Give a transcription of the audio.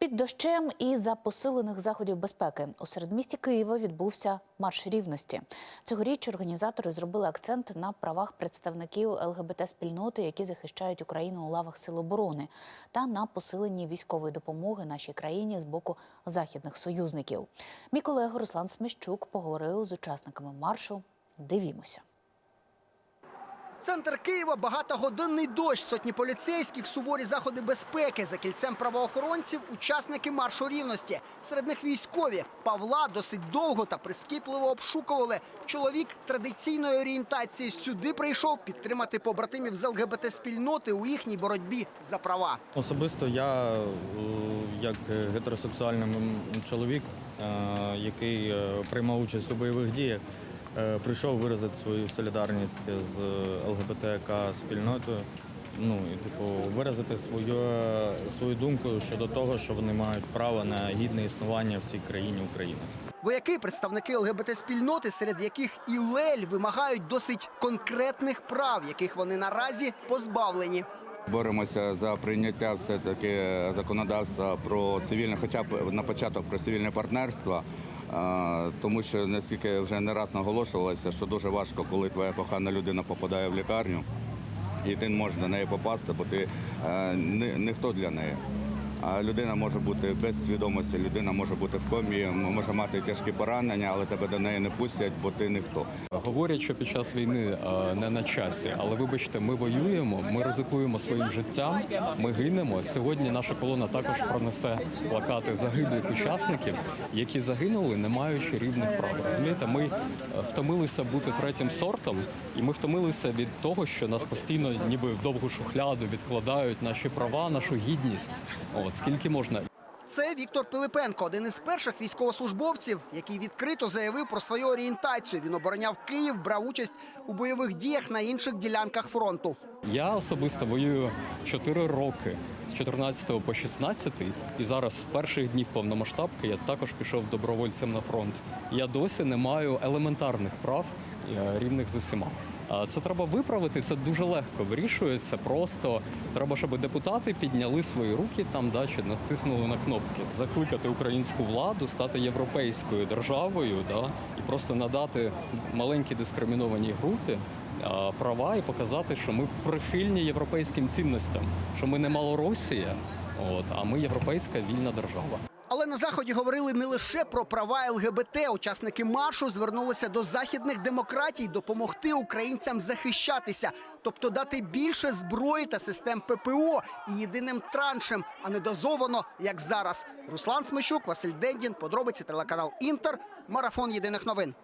Під дощем і за посилених заходів безпеки у середмісті Києва відбувся марш рівності. Цьогоріч організатори зробили акцент на правах представників ЛГБТ спільноти, які захищають Україну у лавах Сил оборони, та на посиленні військової допомоги нашій країні з боку західних союзників. Мій колега Руслан Сміщук поговорив з учасниками маршу. Дивімося. Центр Києва багатогодинний дощ, сотні поліцейських, суворі заходи безпеки. За кільцем правоохоронців учасники маршу рівності. Серед них військові. Павла досить довго та прискіпливо обшукували. Чоловік традиційної орієнтації сюди прийшов підтримати побратимів з ЛГБТ спільноти у їхній боротьбі за права. Особисто я, е, як гетеросексуальний чоловік, е, який е, приймав участь у бойових діях, прийшов виразити свою солідарність з ЛГБТК спільнотою. Ну і типу виразити свою, свою думку щодо того, що вони мають право на гідне існування в цій країні України. Вояки, представники ЛГБТ спільноти, серед яких і Лель вимагають досить конкретних прав, яких вони наразі позбавлені. Боремося за прийняття все таки законодавства про цивільне, хоча б на початок про цивільне партнерство. Тому що наскільки вже не раз наголошувалося, що дуже важко, коли твоя кохана людина попадає в лікарню, і ти не можеш до неї попасти, бо ти е, ніхто для неї. А людина може бути без свідомості, людина може бути в комі, може мати тяжкі поранення, але тебе до неї не пустять, бо ти ніхто. Говорять, що під час війни е, не на часі, але вибачте, ми воюємо, ми ризикуємо своїм життям, ми гинемо. Сьогодні наша колона також пронесе плакати загиблих учасників, які загинули, не маючи рівних прав. Розумієте, ми е, втомилися бути третім сортом, і ми втомилися від того, що нас постійно, ніби в довгу шухляду, відкладають наші права, нашу гідність. От скільки можна. Це Віктор Пилипенко, один із перших військовослужбовців, який відкрито заявив про свою орієнтацію. Він обороняв Київ, брав участь у бойових діях на інших ділянках фронту. Я особисто воюю 4 роки з 14 по 16, і зараз з перших днів повномасштабки я також пішов добровольцем на фронт. Я досі не маю елементарних прав е, рівних з усіма. Це треба виправити. Це дуже легко вирішується. Просто треба, щоб депутати підняли свої руки там, да, чи натиснули на кнопки, закликати українську владу стати європейською державою, да, і просто надати маленькій дискримінованій групі права і показати, що ми прихильні європейським цінностям, що ми не Малоросія, от, а ми європейська вільна держава. Але на заході говорили не лише про права ЛГБТ. Учасники маршу звернулися до західних демократій допомогти українцям захищатися, тобто дати більше зброї та систем ППО і єдиним траншем, а не дозовано, як зараз. Руслан Смичук, Василь Дендін, подробиці телеканал Інтер, марафон єдиних новин.